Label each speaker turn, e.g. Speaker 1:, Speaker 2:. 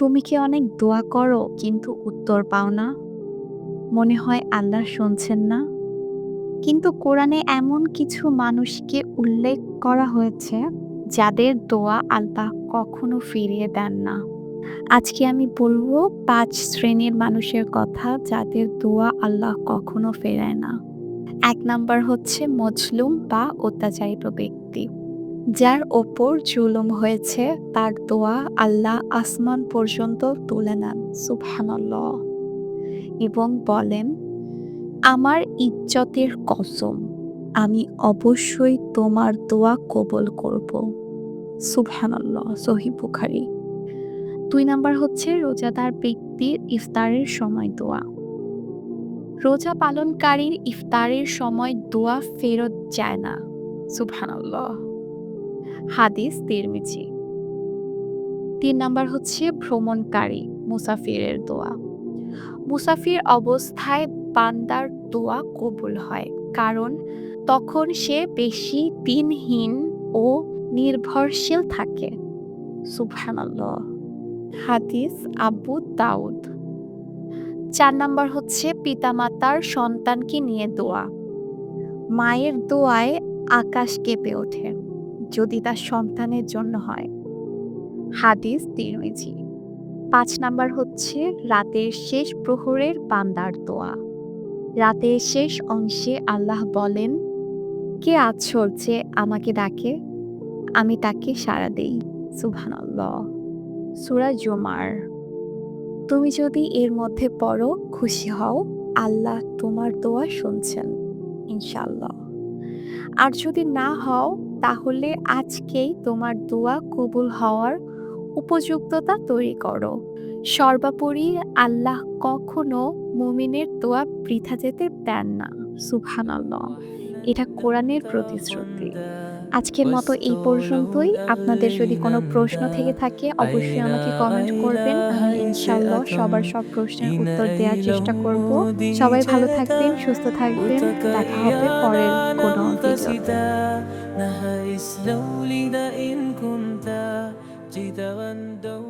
Speaker 1: তুমি কি অনেক দোয়া করো, কিন্তু উত্তর পাও না? মনে হয় আল্লাহ শুনছেন না। কিন্তু কোরআনে এমন কিছু মানুষকে উল্লেখ করা হয়েছে, যাদের দোয়া আল্লাহ কখনো ফিরিয়ে দেন না। আজকে আমি বলব পাঁচ শ্রেণির মানুষের কথা, যাদের দোয়া আল্লাহ কখনো ফেরায় না। এক নাম্বার হচ্ছে মজলুম বা অত্যাচারিত ব্যক্তি। যার ওপর জুলুম হয়েছে, তার দোয়া আল্লাহ আসমান পর্যন্ত তুলে নেন। সুবহানাল্লাহ। এবং বলেন, আমার ইজ্জতের কসম, আমি অবশ্যই তোমার দোয়া কবুল করব। সুবহানাল্লাহ সহি বুখারি। দুই নাম্বার হচ্ছে রোজাদার ব্যক্তির ইফতারের সময় দোয়া। রোজা পালনকারীর ইফতারের সময় দোয়া ফেরত যায় না। সুবহানাল্লাহ। হাদিস তিরমিজি। তিন নাম্বার হচ্ছে ভ্রমণকারী, মুসাফিরের দোয়া। মুসাফির অবস্থায় বান্দার দোয়া কবুল হয়, কারণ তখন সে বেশি দিনহীন ও নির্ভরশীল থাকে। সুবহানাল্লাহ। হাদিস আবু দাউদ। চার নাম্বার হচ্ছে পিতামাতার সন্তানকে নিয়ে দোয়া। মায়ের দোয়ায় আকাশ কেঁপে ওঠে। যদি তার সন্তানের জন্য হয়। হাদিস তিরমিজি পাঁচ নাম্বার হচ্ছে, রাতের শেষ প্রহরের বান্দার দোয়া। রাতের শেষ অংশে আল্লাহ বলেন, কে আছো যে আমাকে ডাকে, আমি তাকে সাড়া দেই। সুবহানাল্লাহ। সুরা জুমার। তুমি যদি এর মধ্যে পড়ো, খুশি হও, আল্লাহ তোমার দোয়া শুনছেন ইনশাল্লাহ আর যদি না হও তাহলে আজকেই তোমার দোয়া কবুল হওয়ার উপযুক্ততা তৈরি করো। সর্বোপরি আল্লাহ কখনো মুমিনের দোয়া বৃথা যেতে দেন না। সুবহানাল্লাহ। এটা কোরআনের প্রতিশ্রুতি। আজকের মতো এই পর্যন্তই। আপনাদের যদি কোনো প্রশ্ন থেকে থাকে, অবশ্যই আমাকে কমেন্ট করবেন। আমি ইনশাল্লাহ সবার সব প্রশ্নের উত্তর দেওয়ার চেষ্টা করব। সবাই ভালো থাকবেন, সুস্থ থাকবেন। দেখা হবে
Speaker 2: نهى إسلو لداء كنت جدا وندو